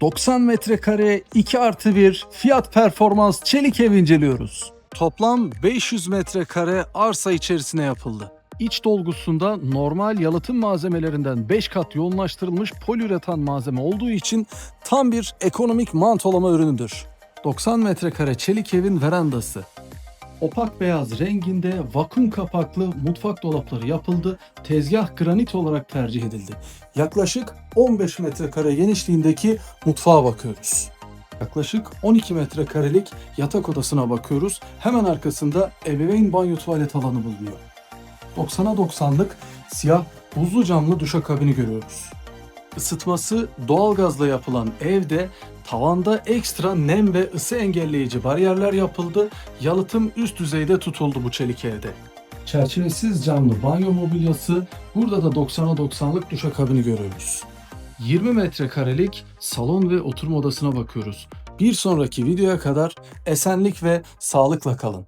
90 metrekare 2 artı 1 fiyat performans çelik ev inceliyoruz. Toplam 500 metrekare arsa içerisine yapıldı. İç dolgusunda normal yalıtım malzemelerinden 5 kat yoğunlaştırılmış poliüretan malzeme olduğu için tam bir ekonomik mantolama ürünüdür. 90 metrekare çelik evin verandası. Opak beyaz renginde vakum kapaklı mutfak dolapları yapıldı. Tezgah granit olarak tercih edildi. Yaklaşık 15 metrekare genişliğindeki mutfağa bakıyoruz. Yaklaşık 12 metrekarelik yatak odasına bakıyoruz. Hemen arkasında ebeveyn banyo tuvalet alanı bulunuyor. 90'a 90'lık siyah buzlu camlı duşakabini görüyoruz. Isıtması doğalgazla yapılan evde tavanda ekstra nem ve ısı engelleyici bariyerler yapıldı. Yalıtım üst düzeyde tutuldu bu çelik evde. Çerçevesiz camlı banyo mobilyası, burada da 90'a 90'lık duşakabini görüyoruz. 20 metrekarelik salon ve oturma odasına bakıyoruz. Bir sonraki videoya kadar esenlik ve sağlıkla kalın.